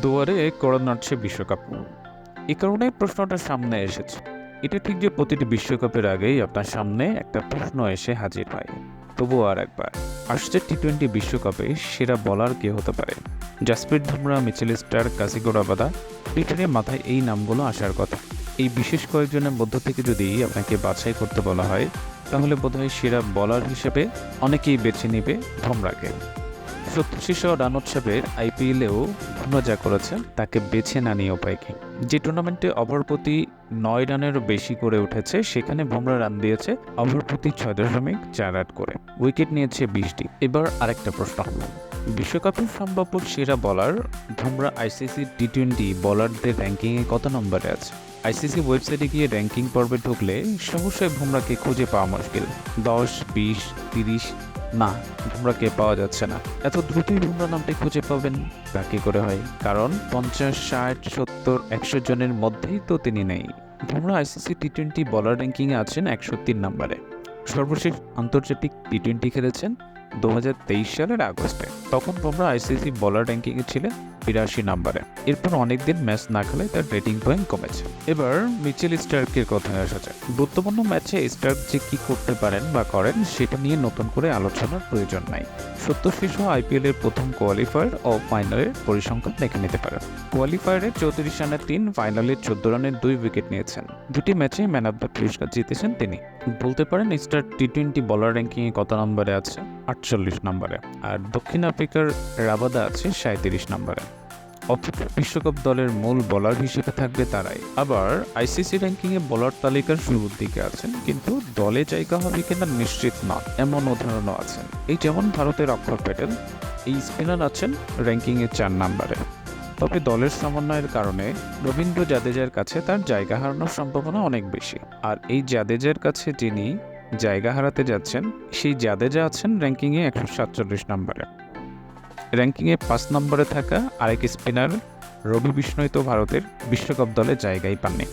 দুয়ারে কড়া নাড়ছে বিশ্বকাপ। এ কারণে প্রশ্নটা সামনে এসেছে। এটা ঠিক যে প্রতিটি বিশ্বকাপের আগেই আপনার সামনে একটা প্রশ্ন এসে হাজির হয়। তবুও আর একবার, আসছে টি টোয়েন্টি বিশ্বকাপে সেরা বলার কে হতে পারে? Jasprit Bumrah Mitchell Starc Kagiso Rabada মাথায় এই নামগুলো আসার কথা। এই বিশেষ কয়েকজনের মধ্য থেকে যদি আপনাকে বাছাই করতে বলা হয়, তাহলে বোধহয় সেরা বলার হিসেবে অনেকেই বেছে নেবে বুমরাকে সত্যশী সহ রান উৎসবের আইপিএলেও বুমরা যা করেছেন তাকে বেছে না নিয়ে উপায় কি? যে টুর্নামেন্টে ওভার প্রতি নয় রানেরও বেশি করে উঠেছে, সেখানে বুমরা রান দিয়েছে ওভার প্রতি ছয় দশমিক চার আট করে। উইকেট নিয়েছে বিশটি। এবার আরেকটা প্রশ্ন। বিশ্বকাপের সম্ভাব্য সেরা বলার বুমরা আইসিসি টি টোয়েন্টি বলারদের র্যাঙ্কিংয়ে কত নম্বরে আছে? আইসিসি ওয়েবসাইটে গিয়ে র্যাঙ্কিং পর্বে ঢুকলে সহসায় বুমরাকে খুঁজে পাওয়া মুশকিল। দশ, বিশ, তিরিশ না বুমরাকে পাওয়া যাচ্ছে না। এত দ্রুতই বুমরা নামটি খুঁজে পাবেন। তা কি করে হয়? কারণ পঞ্চাশ, ষাট, সত্তর, একশো জনের মধ্যেই তো তিনি নেই। বুমরা আইসিসি টি টোয়েন্টি বলার র্যাঙ্কিংয়ে আছেন একশো তিন নম্বরে। সর্বশেষ আন্তর্জাতিক টি টোয়েন্টি খেলেছেন দু হাজার তেইশ সালের আগস্টে। তখন বুমরা আইসিসি বলার র্যাঙ্কিংয়ে ছিলেন বিরাশি নম্বরে। এরপর অনেকদিন ম্যাচ না খেলে তার রেটিং পয়েন্ট কমেছে। এবার মিচেল স্টার্কের কথায় আসা যাক। গুরুত্বপূর্ণ ম্যাচে স্টার্ক যে কি করতে পারেন বা করেন, সেটা নিয়ে নতুন করে আলোচনার প্রয়োজন নাই। সত্য শীর্ষ আইপিএল এর প্রথম কোয়ালিফায়ার ও ফাইনালের পরিসংখ্যান দেখে নিতে পারেন। কোয়ালিফায়ারে চৌত্রিশ রানে তিন, ফাইনালে চোদ্দ রানের দুই উইকেট নিয়েছেন। দুটি ম্যাচে ম্যান অব দ্য পুরস্কার জিতেছেন তিনি। বলতে পারেন স্টার টি টোয়েন্টি বলার র্যাঙ্কিংয়ে কত নম্বরে আছে? আটচল্লিশ নম্বরে। আর দক্ষিণ আফ্রিকার রাবাদা আছে সাঁত্রিশ নম্বরে। অথচ বিশ্বকাপ দলের মূল বলার হিসেবে থাকবে তারাই। আবার আইসিসি র্যাঙ্কিংয়ে বলার তালিকার শুরুর দিকে আছেন, কিন্তু দলে জায়গা হবে কিনা নিশ্চিত নয় এমন উদাহরণও আছেন। এই যেমন ভারতের অক্ষর প্যাটেল, এই স্পিনার আছেন র্যাঙ্কিংয়ে চার নম্বরে। তবে দলের সমন্বয়ের কারণে রবীন্দ্র জাদেজার কাছে তার জায়গা হারানোর সম্ভাবনা অনেক বেশি। আর এই জাদেজার কাছে যিনি জায়গা হারাতে যাচ্ছেন, সেই জাদেজা আছেন র্যাঙ্কিংয়ে একশো সাতচল্লিশ নম্বরে। র্যাঙ্কিংয়ে পাঁচ নম্বরে থাকা আরেক স্পিনার রবি বিষ্ণয় তো ভারতের বিশ্বকাপ দলে জায়গাই পাননি।